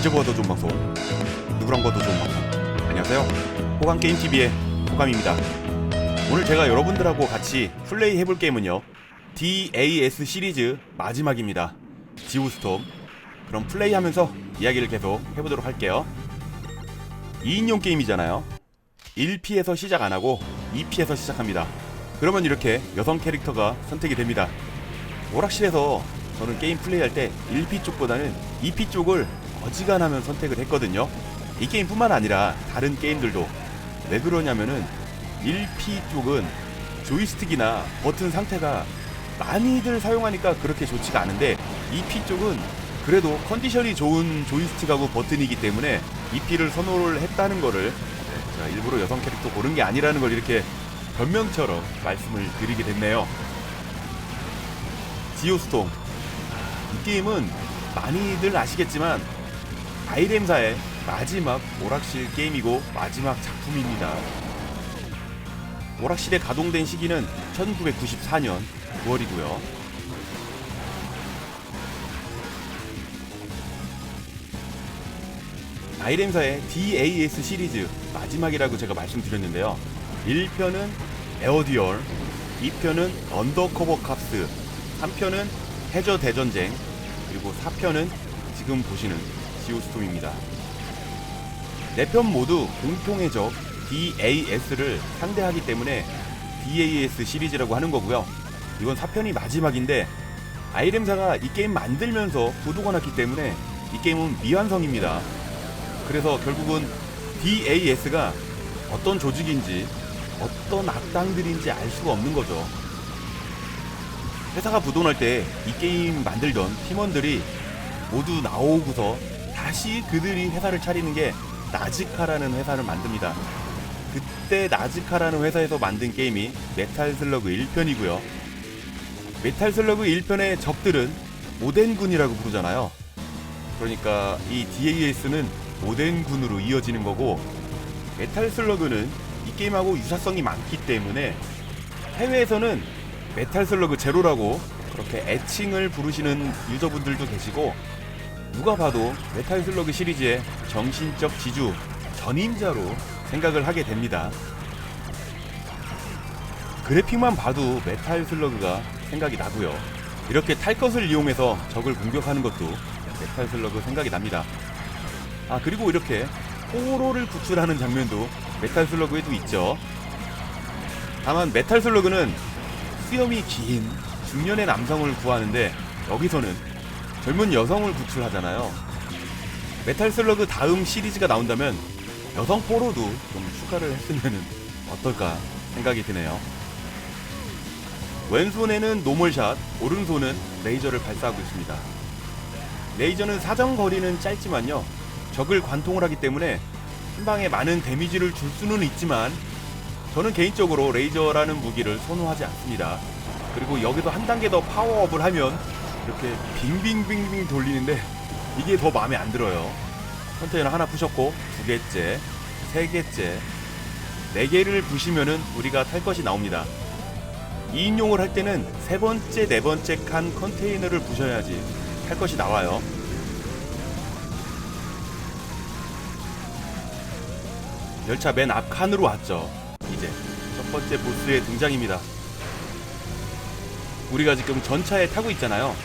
언제 보아도 좋은 방송 누구랑 봐도 좋은 방송. 안녕하세요. 호감게임TV의 호감입니다. 오늘 제가 여러분들하고 같이 플레이 해볼 게임은요 DAS 시리즈 마지막입니다. 지우스톰. 그럼 플레이하면서 이야기를 계속 해보도록 할게요. 2인용 게임이잖아요. 1P에서 시작 안하고 2P에서 시작합니다. 그러면 이렇게 여성 캐릭터가 선택이 됩니다. 오락실에서 저는 게임 플레이할 때 1P 쪽보다는 2P 쪽을 어지간하면 선택을 했거든요. 이 게임뿐만 아니라 다른 게임들도 왜 그러냐면은 1P 쪽은 조이스틱이나 버튼 상태가 많이들 사용하니까 그렇게 좋지가 않은데 2P 쪽은 그래도 컨디션이 좋은 조이스틱하고 버튼이기 때문에 2P를 선호를 했다는 거를 제가 일부러 여성 캐릭터 고른 게 아니라는 걸 이렇게 변명처럼 말씀을 드리게 됐네요. 지오스톰 이 게임은 많이들 아시겠지만 아이렘사의 마지막 오락실 게임이고 마지막 작품입니다. 오락실에 가동된 시기는 1994년 9월이고요. 아이렘사의 DAS 시리즈 마지막이라고 제가 말씀드렸는데요. 1편은 에어듀얼, 2편은 언더커버 캅스, 3편은 해저 대전쟁, 그리고 4편은 지금 보시는 지오스톰입니다. 4편 모두 공통의 적 DAS를 상대하기 때문에 DAS 시리즈라고 하는 거고요. 이건 4편이 마지막인데 아이렘사가 이 게임 만들면서 도둑가 났기 때문에 이 게임은 미완성입니다. 그래서 결국은 DAS가 어떤 조직인지 어떤 악당들인지 알 수가 없는 거죠. 회사가 부도날 때 이 게임 만들던 팀원들이 모두 나오고서 다시 그들이 회사를 차리는 게 나즈카라는 회사를 만듭니다. 그때 나즈카라는 회사에서 만든 게임이 메탈 슬러그 1편이고요. 메탈 슬러그 1편의 적들은 오덴군이라고 부르잖아요. 그러니까 이 DAS는 오덴군으로 이어지는 거고 메탈 슬러그는 이 게임하고 유사성이 많기 때문에 해외에서는 메탈 슬러그 제로라고 그렇게 애칭을 부르시는 유저분들도 계시고 누가 봐도 메탈 슬러그 시리즈의 정신적 지주 전임자로 생각을 하게 됩니다. 그래픽만 봐도 메탈 슬러그가 생각이 나고요. 이렇게 탈 것을 이용해서 적을 공격하는 것도 메탈 슬러그 생각이 납니다. 아 그리고 이렇게 호로를 구출하는 장면도 메탈 슬러그에도 있죠. 다만 메탈 슬러그는 수염이 긴 중년의 남성을 구하는데 여기서는 젊은 여성을 구출하잖아요. 메탈 슬러그 다음 시리즈가 나온다면 여성 포로도 좀 추가를 했으면 어떨까 생각이 드네요. 왼손에는 노멀샷, 오른손은 레이저를 발사하고 있습니다. 레이저는 사정 거리는 짧지만요. 적을 관통을 하기 때문에 한 방에 많은 데미지를 줄 수는 있지만 저는 개인적으로 레이저라는 무기를 선호하지 않습니다. 그리고 여기서 한 단계 더 파워업을 하면 이렇게 빙빙빙빙 돌리는데 이게 더 마음에 안 들어요. 컨테이너 하나 부셨고 두 개째, 세 개째, 네 개를 부시면은 우리가 탈 것이 나옵니다. 2인용을 할 때는 세 번째, 네 번째 칸 컨테이너를 부셔야지 탈 것이 나와요. 열차 맨 앞 칸으로 왔죠. 이제 첫 번째 보스의 등장입니다. 우리가 지금 전차에 타고 있잖아요.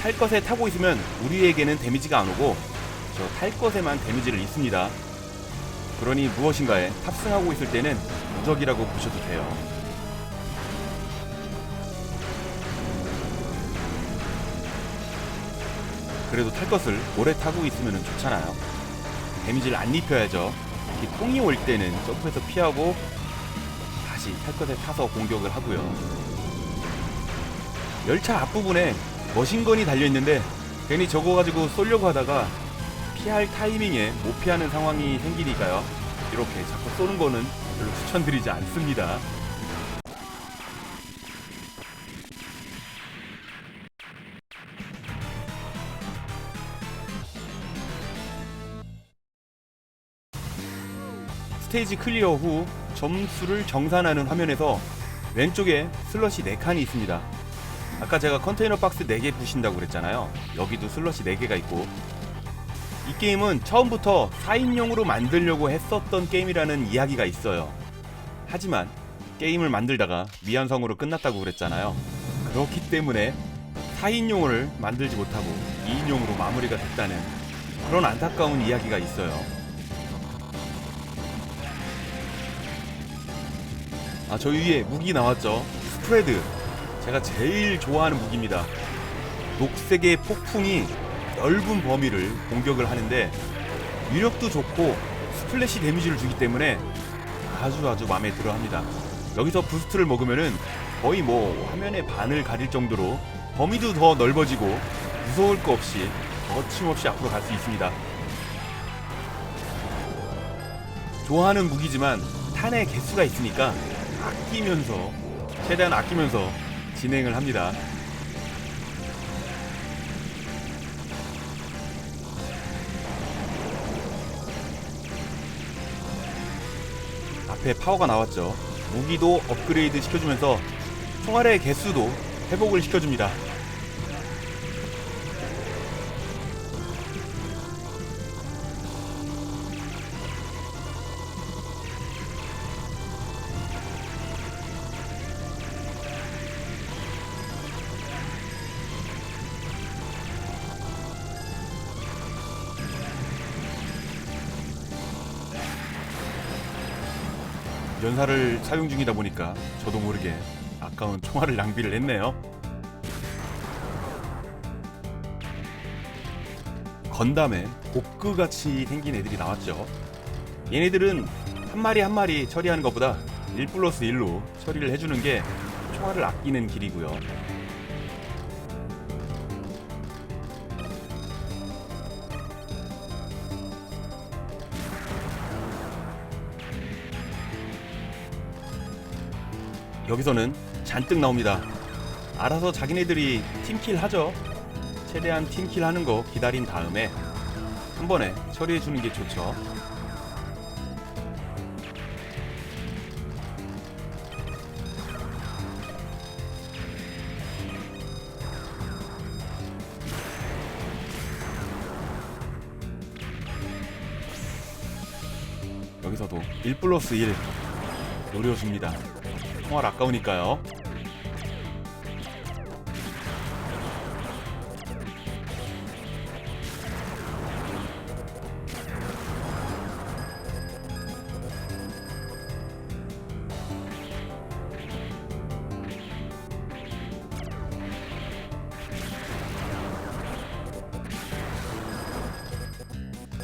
탈 것에 타고 있으면 우리에게는 데미지가 안 오고 저 탈 것에만 데미지를 입습니다. 그러니 무엇인가에 탑승하고 있을 때는 무적이라고 보셔도 돼요. 그래도 탈 것을 오래 타고 있으면 좋잖아요. 데미지를 안 입혀야죠. 이렇게 똥이 올 때는 점프해서 피하고 다시 탈 것에 타서 공격을 하고요. 열차 앞부분에 머신건이 달려있는데 괜히 저거 가지고 쏘려고 하다가 피할 타이밍에 못 피하는 상황이 생기니까요. 이렇게 자꾸 쏘는 거는 별로 추천드리지 않습니다. 스테이지 클리어 후 점수를 정산하는 화면에서 왼쪽에 슬롯이 4칸이 있습니다. 아까 제가 컨테이너 박스 4개 부신다고 그랬잖아요. 여기도 슬롯이 4개가 있고 이 게임은 처음부터 4인용으로 만들려고 했었던 게임이라는 이야기가 있어요. 하지만 게임을 만들다가 미완성으로 끝났다고 그랬잖아요. 그렇기 때문에 4인용을 만들지 못하고 2인용으로 마무리가 됐다는 그런 안타까운 이야기가 있어요. 아, 저 위에 무기 나왔죠? 스프레드. 제가 제일 좋아하는 무기입니다. 녹색의 폭풍이 넓은 범위를 공격을 하는데 위력도 좋고 스플래시 데미지를 주기 때문에 아주 아주 마음에 들어 합니다. 여기서 부스트를 먹으면은 거의 뭐 화면의 반을 가릴 정도로 범위도 더 넓어지고 무서울 거 없이 거침없이 앞으로 갈 수 있습니다. 좋아하는 무기지만 탄의 개수가 있으니까 아끼면서 최대한 아끼면서 진행을 합니다. 앞에 파워가 나왔죠. 무기도 업그레이드 시켜주면서 총알의 개수도 회복을 시켜줍니다. 연사를 사용 중이다 보니까 저도 모르게 아까운 총알을 낭비를 했네요. 건담에 복그같이 생긴 애들이 나왔죠. 얘네들은 한 마리 한 마리 처리하는 것보다 1 플러스 1로 처리를 해주는 게 총알을 아끼는 길이고요. 여기서는 잔뜩 나옵니다. 알아서 자기네들이 팀킬 하죠. 최대한 팀킬 하는 거 기다린 다음에 한 번에 처리해 주는 게 좋죠. 여기서도 1 플러스 1 노려줍니다. 총알 아까우니까요.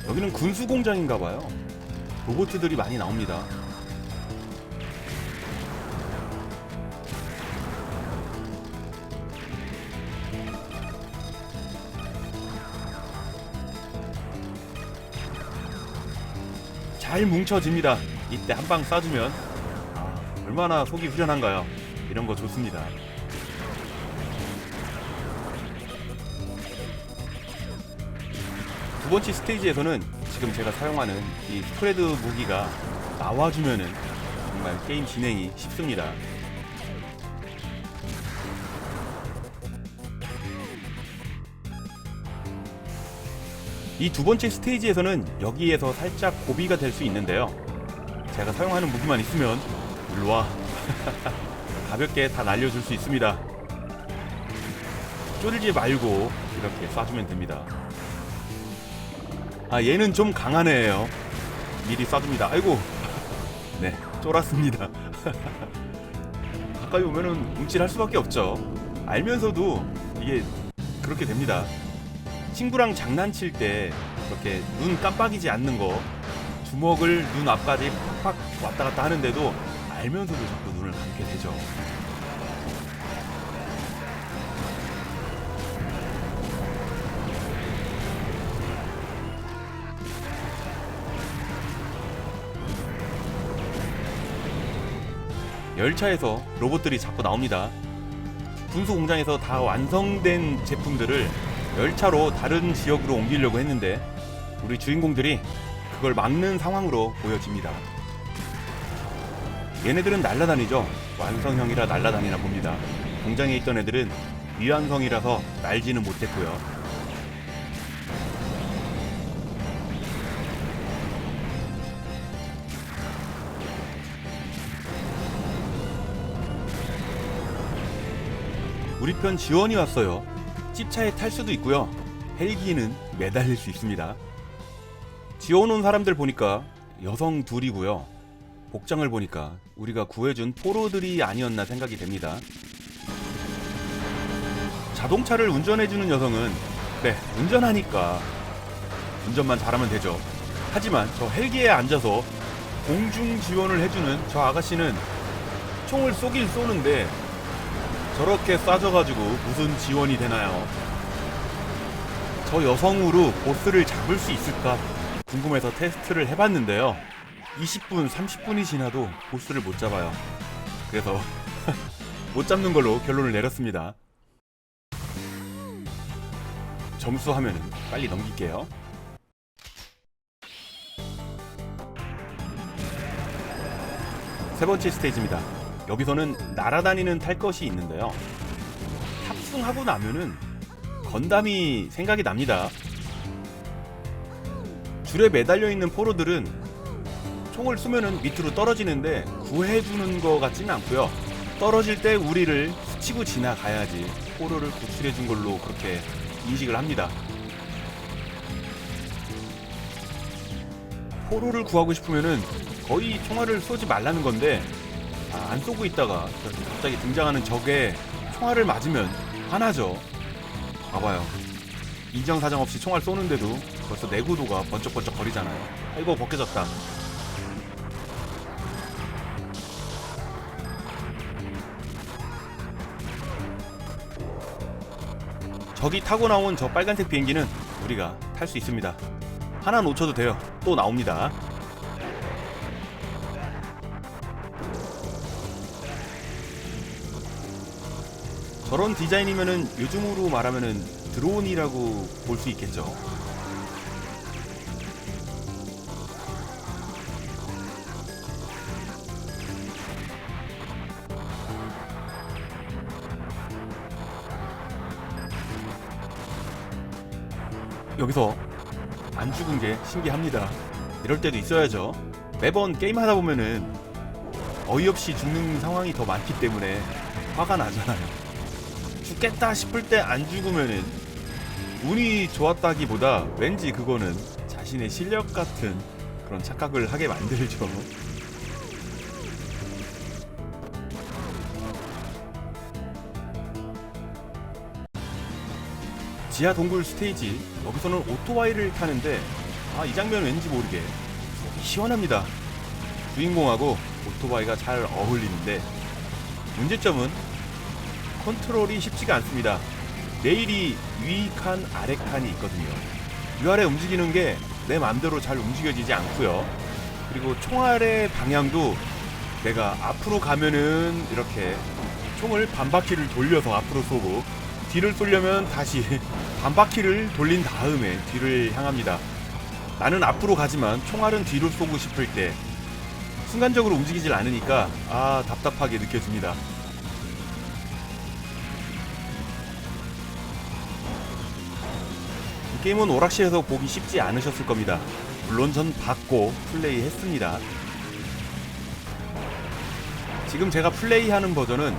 여기는 군수 공장인가 봐요. 로봇들이 많이 나옵니다. 잘 뭉쳐집니다. 이때 한 방 쏴주면 아, 얼마나 속이 후련한가요? 이런 거 좋습니다. 두 번째 스테이지에서는 지금 제가 사용하는 이 스프레드 무기가 나와주면은 정말 게임 진행이 쉽습니다. 이 두 번째 스테이지에서는 여기에서 살짝 고비가 될 수 있는데요. 제가 사용하는 무기만 있으면 일로 와. 가볍게 다 날려줄 수 있습니다. 쫄지 말고 이렇게 쏴주면 됩니다. 아 얘는 좀 강한 애예요. 미리 쏴줍니다. 아이고 네 쫄았습니다. 가까이 오면은 움찔할 수밖에 없죠. 알면서도 이게 그렇게 됩니다. 친구랑 장난칠 때 이렇게 눈 깜빡이지 않는 거 주먹을 눈 앞까지 팍팍 왔다 갔다 하는데도 알면서도 자꾸 눈을 감게 되죠. 열차에서 로봇들이 자꾸 나옵니다. 분수 공장에서 다 완성된 제품들을 열차로 다른 지역으로 옮기려고 했는데 우리 주인공들이 그걸 막는 상황으로 보여집니다. 얘네들은 날라다니죠. 완성형이라 날라다니나 봅니다. 공장에 있던 애들은 미완성이라서 날지는 못했고요. 우리 편 지원이 왔어요. 찝차에 탈 수도 있고요. 헬기는 매달릴 수 있습니다. 온 사람들 보니까 여성 둘이고요. 복장을 보니까 우리가 구해준 포로들이 아니었나 생각이 됩니다. 자동차를 운전해주는 여성은 네 운전하니까 운전만 잘하면 되죠. 하지만 저 헬기에 앉아서 공중 지원을 해주는 저 아가씨는 총을 쏘긴 쏘는데 저렇게 쏴져가지고 무슨 지원이 되나요? 저 여성으로 보스를 잡을 수 있을까 궁금해서 테스트를 해봤는데요. 20분, 30분이 지나도 보스를 못 잡아요. 그래서 못 잡는 걸로 결론을 내렸습니다. 점수 하면은 빨리 넘길게요. 세 번째 스테이지입니다. 여기서는 날아다니는 탈 것이 있는데요. 탑승하고 나면은 건담이 생각이 납니다. 줄에 매달려 있는 포로들은 총을 쏘면은 밑으로 떨어지는데 구해주는 것 같지는 않고요. 떨어질 때 우리를 스치고 지나가야지 포로를 구출해 준 걸로 그렇게 인식을 합니다. 포로를 구하고 싶으면은 거의 총알을 쏘지 말라는 건데 아, 안 쏘고 있다가 갑자기 등장하는 적에 총알을 맞으면 화나죠. 봐봐요. 이정사정 없이 총알 쏘는데도 벌써 내구도가 번쩍번쩍 거리잖아요. 아이고 벗겨졌다. 저기 타고 나온 저 빨간색 비행기는 우리가 탈 수 있습니다. 하나 놓쳐도 돼요. 또 나옵니다. 저런 디자인이면은 요즘으로 말하면은 드론이라고 볼 수 있겠죠. 여기서 안 죽은 게 신기합니다. 이럴 때도 있어야죠. 매번 게임 하다 보면은 어이없이 죽는 상황이 더 많기 때문에 화가 나잖아요. 죽겠다 싶을 때 안 죽으면은 운이 좋았다기보다 왠지 그거는 자신의 실력 같은 그런 착각을 하게 만들죠. 지하 동굴 스테이지 여기서는 오토바이를 타는데 아 이 장면 왠지 모르게 시원합니다. 주인공하고 오토바이가 잘 어울리는데 문제점은 컨트롤이 쉽지가 않습니다. 레일이 위 칸, 아래 칸이 있거든요. 위아래 움직이는 게 내 마음대로 잘 움직여지지 않고요. 그리고 총알의 방향도 내가 앞으로 가면은 이렇게 총을 반바퀴를 돌려서 앞으로 쏘고 뒤를 쏘려면 다시 반바퀴를 돌린 다음에 뒤를 향합니다. 나는 앞으로 가지만 총알은 뒤로 쏘고 싶을 때 순간적으로 움직이질 않으니까 아 답답하게 느껴집니다. 게임은 오락실에서 보기 쉽지 않으셨을 겁니다. 물론 전 봤고 플레이했습니다. 지금 제가 플레이하는 버전은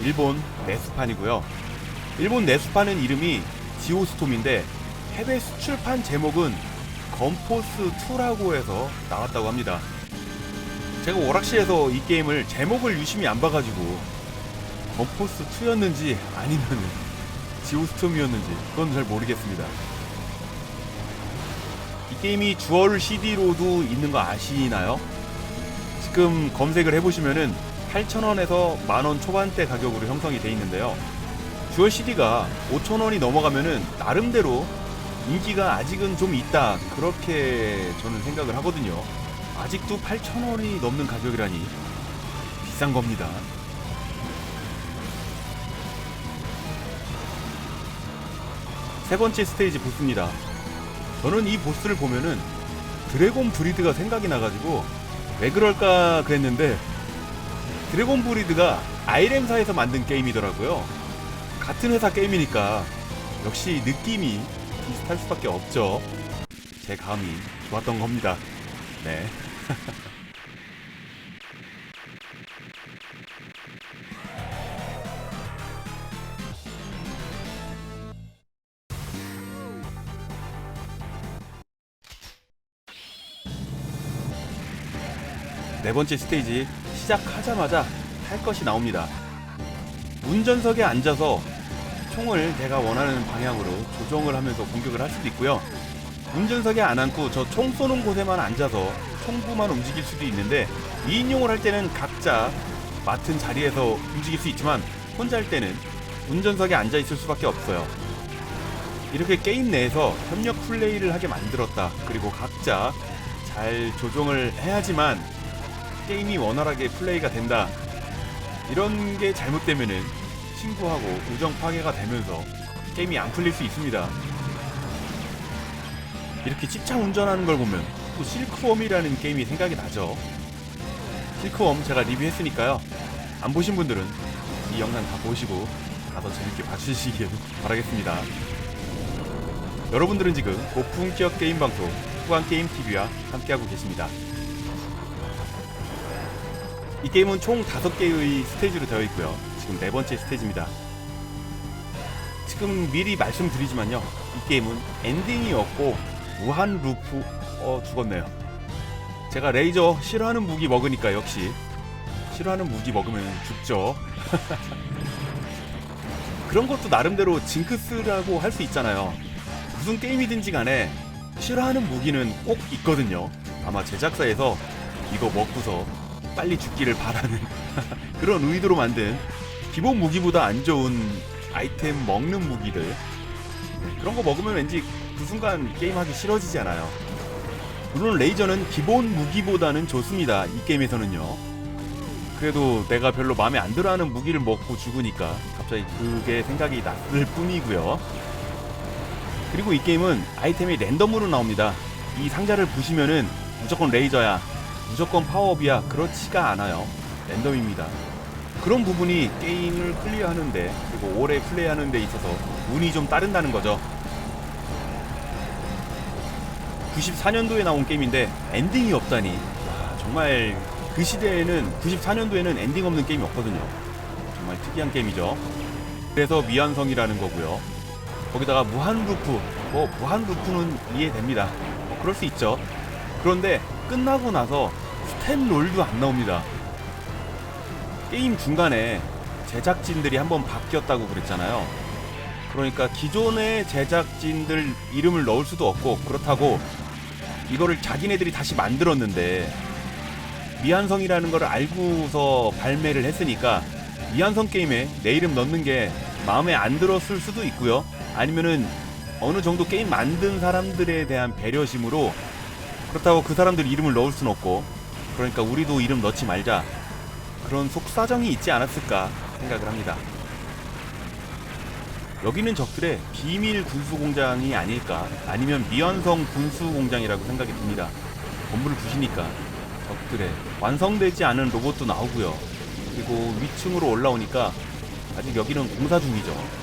일본 내수판이고요. 일본 내수판은 이름이 지오스톰인데 해외 수출판 제목은 건포스2라고 해서 나왔다고 합니다. 제가 오락실에서 이 게임을 제목을 유심히 안 봐가지고 건포스2였는지 아니면 지오스톰이었는지 그건 잘 모르겠습니다. 이 게임이 주얼 CD로도 있는 거 아시나요? 지금 검색을 해보시면은 8,000원에서 만원 초반대 가격으로 형성이 돼 있는데요. 주얼 CD가 5,000원이 넘어가면은 나름대로 인기가 아직은 좀 있다. 그렇게 저는 생각을 하거든요. 아직도 8,000원이 넘는 가격이라니 비싼 겁니다. 세 번째 스테이지 보스입니다. 저는 이 보스를 보면은 드래곤 브리드가 생각이 나가지고 왜 그럴까 그랬는데 드래곤 브리드가 아이램사에서 만든 게임이더라고요. 같은 회사 게임이니까 역시 느낌이 비슷할 수밖에 없죠. 제 감이 좋았던 겁니다. 네. 네 번째 스테이지 시작하자마자 탈 것이 나옵니다. 운전석에 앉아서 총을 내가 원하는 방향으로 조정을 하면서 공격을 할 수도 있고요. 운전석에 안 앉고 저 총 쏘는 곳에만 앉아서 총구만 움직일 수도 있는데 2인용을 할 때는 각자 맡은 자리에서 움직일 수 있지만 혼자 할 때는 운전석에 앉아 있을 수밖에 없어요. 이렇게 게임 내에서 협력 플레이를 하게 만들었다. 그리고 각자 잘 조정을 해야지만 게임이 원활하게 플레이가 된다. 이런 게 잘못되면은 친구하고 우정 파괴가 되면서 게임이 안 풀릴 수 있습니다. 이렇게 직장 운전하는 걸 보면 또 실크웜이라는 게임이 생각이 나죠. 실크웜 제가 리뷰했으니까요. 안 보신 분들은 이 영상 다 보시고 가서 재밌게 봐주시길 바라겠습니다. 여러분들은 지금 고품격 게임 방송 후한 게임 TV와 함께하고 계십니다. 이 게임은 총 5개의 스테이지로 되어 있고요. 지금 네 번째 스테이지입니다. 지금 미리 말씀드리지만요. 이 게임은 엔딩이 없고 무한 루프 어 죽었네요. 제가 레이저 싫어하는 무기 먹으니까 역시 싫어하는 무기 먹으면 죽죠. 그런 것도 나름대로 징크스라고 할 수 있잖아요. 무슨 게임이든지 간에 싫어하는 무기는 꼭 있거든요. 아마 제작사에서 이거 먹고서 빨리 죽기를 바라는 그런 의도로 만든 기본 무기보다 안 좋은 아이템 먹는 무기를 네, 그런 거 먹으면 왠지 그 순간 게임하기 싫어지지 않아요. 물론 레이저는 기본 무기보다는 좋습니다. 이 게임에서는요. 그래도 내가 별로 마음에 안 들어하는 무기를 먹고 죽으니까 갑자기 그게 생각이 났을 뿐이고요. 그리고 이 게임은 아이템이 랜덤으로 나옵니다. 이 상자를 보시면은 무조건 레이저야, 무조건 파워업이야 그렇지가 않아요. 랜덤입니다. 그런 부분이 게임을 클리어하는데 그리고 오래 플레이하는 데 있어서 운이 좀 따른다는 거죠. 94년도에 나온 게임인데 엔딩이 없다니 와, 정말 그 시대에는 94년도에는 엔딩 없는 게임이 없거든요. 정말 특이한 게임이죠. 그래서 미완성이라는 거고요. 거기다가 무한 루프, 뭐 무한 루프는 이해됩니다. 뭐 그럴 수 있죠. 그런데 끝나고 나서 스텝 롤도 안 나옵니다. 게임 중간에 제작진들이 한번 바뀌었다고 그랬잖아요. 그러니까 기존의 제작진들 이름을 넣을 수도 없고 그렇다고 이거를 자기네들이 다시 만들었는데 미완성이라는 걸 알고서 발매를 했으니까 미완성 게임에 내 이름 넣는 게 마음에 안 들었을 수도 있고요. 아니면은 어느 정도 게임 만든 사람들에 대한 배려심으로 그렇다고 그 사람들 이름을 넣을 순 없고 그러니까 우리도 이름 넣지 말자 그런 속사정이 있지 않았을까 생각을 합니다. 여기는 적들의 비밀 군수 공장이 아닐까 아니면 미완성 군수 공장이라고 생각이 듭니다. 건물을 부시니까 적들의 완성되지 않은 로봇도 나오고요. 그리고 위층으로 올라오니까 아직 여기는 공사 중이죠.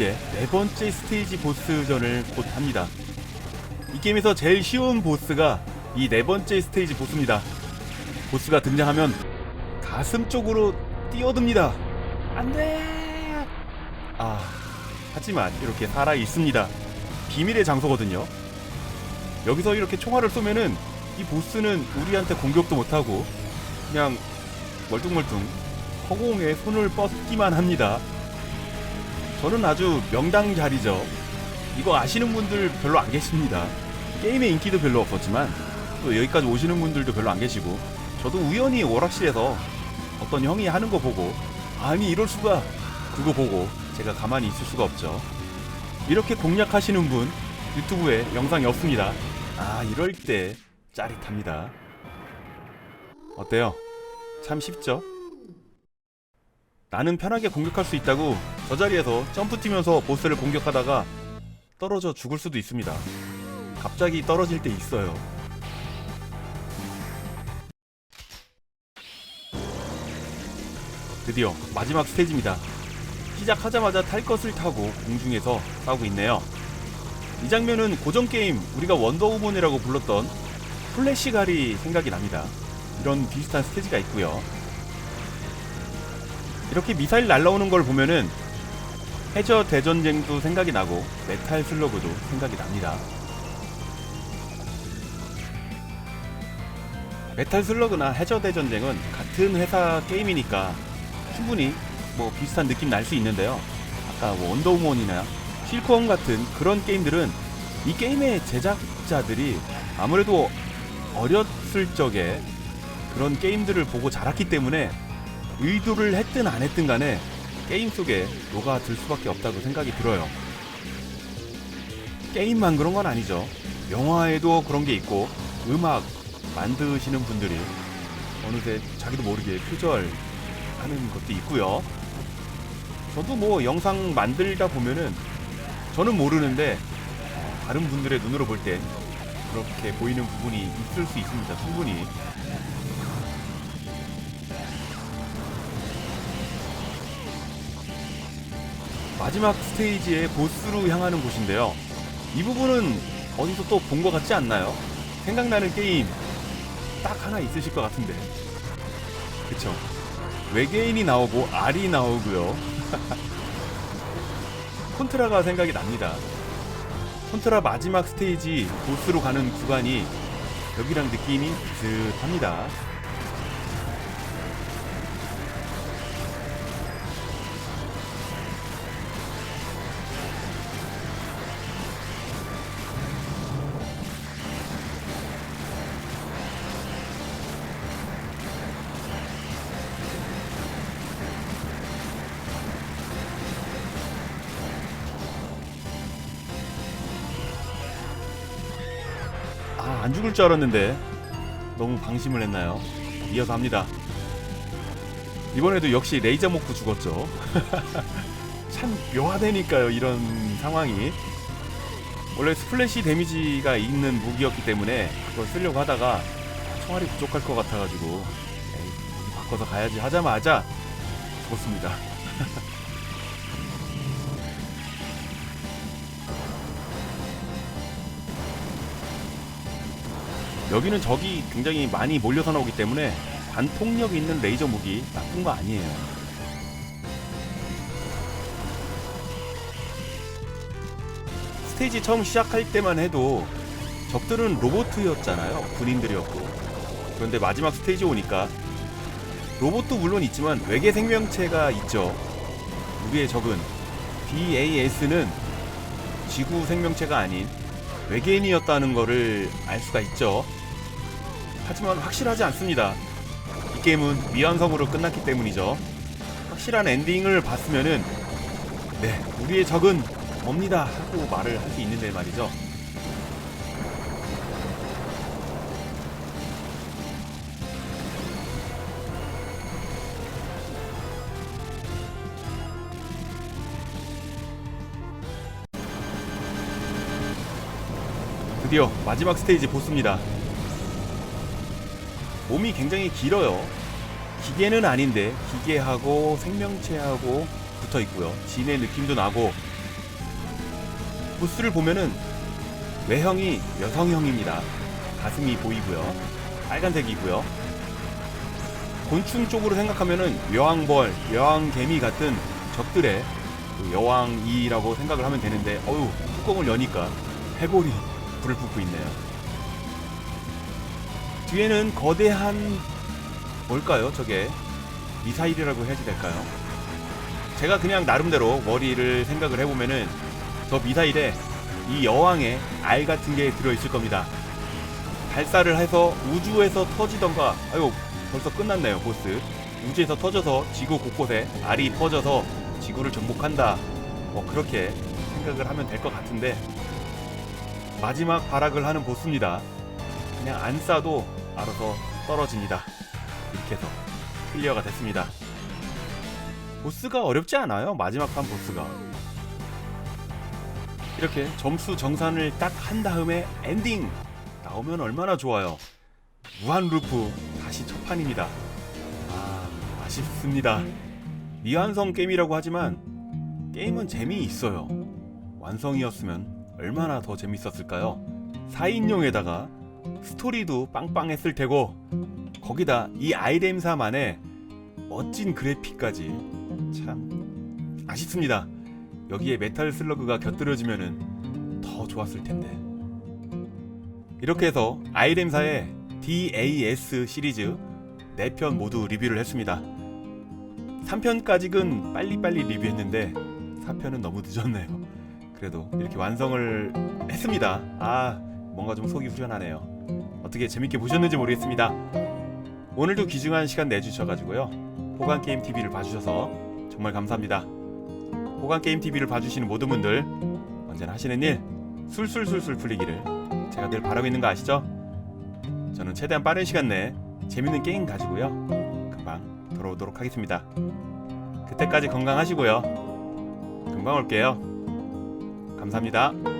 이제 네 번째 스테이지 보스전을 곧 합니다. 이 게임에서 제일 쉬운 보스가 이 네 번째 스테이지 보스입니다. 보스가 등장하면 가슴 쪽으로 뛰어듭니다. 안 돼! 아, 하지만 이렇게 살아 있습니다. 비밀의 장소거든요. 여기서 이렇게 총알을 쏘면은 이 보스는 우리한테 공격도 못하고 그냥 멀뚱멀뚱 허공에 손을 뻗기만 합니다. 저는 아주 명당 자리죠. 이거 아시는 분들 별로 안 계십니다. 게임의 인기도 별로 없었지만 또 여기까지 오시는 분들도 별로 안 계시고 저도 우연히 오락실에서 어떤 형이 하는 거 보고 아니 이럴 수가 그거 보고 제가 가만히 있을 수가 없죠. 이렇게 공략하시는 분 유튜브에 영상이 없습니다. 아 이럴 때 짜릿합니다. 어때요? 참 쉽죠? 나는 편하게 공격할 수 있다고 저 자리에서 점프 뛰면서 보스를 공격하다가 떨어져 죽을 수도 있습니다. 갑자기 떨어질 때 있어요. 드디어 마지막 스테이지입니다. 시작하자마자 탈 것을 타고 공중에서 싸우고 있네요. 이 장면은 고전 게임 우리가 원더우먼이라고 불렀던 플래시갈이 생각이 납니다. 이런 비슷한 스테이지가 있고요. 이렇게 미사일 날라오는 걸 보면은 해저 대전쟁도 생각이 나고 메탈 슬러그도 생각이 납니다. 메탈 슬러그나 해저 대전쟁은 같은 회사 게임이니까 충분히 뭐 비슷한 느낌 날 수 있는데요. 아까 뭐 원더우먼이나 실크홈 같은 그런 게임들은 이 게임의 제작자들이 아무래도 어렸을 적에 그런 게임들을 보고 자랐기 때문에 의도를 했든 안 했든 간에 게임 속에 녹아들 수밖에 없다고 생각이 들어요. 게임만 그런 건 아니죠. 영화에도 그런 게 있고 음악 만드시는 분들이 어느새 자기도 모르게 표절 하는 것도 있고요. 저도 뭐 영상 만들다 보면은 저는 모르는데 어, 다른 분들의 눈으로 볼땐 그렇게 보이는 부분이 있을 수 있습니다. 충분히. 마지막 스테이지의 보스로 향하는 곳인데요. 이 부분은 어디서 또 본 것 같지 않나요? 생각나는 게임 딱 하나 있으실 것 같은데. 그쵸? 외계인이 나오고 알이 나오고요. 콘트라가 생각이 납니다. 콘트라 마지막 스테이지 보스로 가는 구간이 여기랑 느낌이 비슷합니다. 줄 알았는데 너무 방심을 했나요? 이어서 합니다. 이번에도 역시 레이저 먹고 죽었죠. 참 묘하다니까요, 이런 상황이. 원래 스플래시 데미지가 있는 무기였기 때문에 그걸 쓰려고 하다가 총알이 부족할 것 같아가지고 에이, 바꿔서 가야지 하자마자 죽었습니다. 여기는 적이 굉장히 많이 몰려서 나오기 때문에 반폭력 있는 레이저 무기 나쁜 거 아니에요. 스테이지 처음 시작할 때만 해도 적들은 로보트였잖아요. 군인들이었고. 그런데 마지막 스테이지 오니까 로봇도 물론 있지만 외계 생명체가 있죠. 우리의 적은 BAS는 지구 생명체가 아닌 외계인이었다는 것을 알 수가 있죠. 하지만 확실하지 않습니다. 이 게임은 미완성으로 끝났기 때문이죠. 확실한 엔딩을 봤으면은 네, 우리의 적은 뭡니다 하고 말을 할 수 있는데 말이죠. 드디어 마지막 스테이지 보스입니다. 몸이 굉장히 길어요. 기계는 아닌데 기계하고 생명체하고 붙어 있고요. 진의 느낌도 나고 보스를 보면은 외형이 여성형입니다. 가슴이 보이고요. 빨간색이고요. 곤충 쪽으로 생각하면은 여왕벌, 여왕개미 같은 적들의 그 여왕이라고 생각을 하면 되는데 어유 뚜껑을 여니까 해골이 불을 뿜고 있네요. 뒤에는 거대한 뭘까요? 저게 미사일이라고 해야지 될까요? 제가 그냥 나름대로 머리를 생각을 해보면은 저 미사일에 이 여왕의 알 같은 게 들어있을 겁니다. 발사를 해서 우주에서 터지던가, 아유 벌써 끝났네요 보스. 우주에서 터져서 지구 곳곳에 알이 퍼져서 지구를 정복한다. 뭐 그렇게 생각을 하면 될 것 같은데 마지막 발악을 하는 보스입니다. 그냥 안 쏴도 알아서 떨어집니다. 이렇게 해서 클리어가 됐습니다. 보스가 어렵지 않아요. 마지막 판 보스가. 이렇게 점수 정산을 딱 한 다음에 엔딩 나오면 얼마나 좋아요. 무한 루프 다시 첫 판입니다. 아, 아쉽습니다. 미완성 게임이라고 하지만 게임은 재미있어요. 완성이었으면 얼마나 더 재밌었을까요? 4인용에다가 스토리도 빵빵했을 테고 거기다 이 아이템사만의 멋진 그래픽까지 참 아쉽습니다. 여기에 메탈 슬러그가 곁들여지면은 더 좋았을 텐데. 이렇게 해서 아이램사의 DAS 시리즈 4편 모두 리뷰를 했습니다. 3편까지는 빨리빨리 리뷰했는데 4편은 너무 늦었네요. 그래도 이렇게 완성을 했습니다. 아, 뭔가 좀 속이 후련하네요. 어떻게 재밌게 보셨는지 모르겠습니다. 오늘도 귀중한 시간 내주셔가지고요. 호간 게임 TV를 봐주셔서 정말 감사합니다. 호간 게임 TV를 봐주시는 모든 분들 언제나 하시는 일 술술술술 풀리기를 제가 늘 바라고 있는 거 아시죠? 저는 최대한 빠른 시간 내에 재밌는 게임 가지고요. 금방 돌아오도록 하겠습니다. 그때까지 건강하시고요. 금방 올게요. 감사합니다.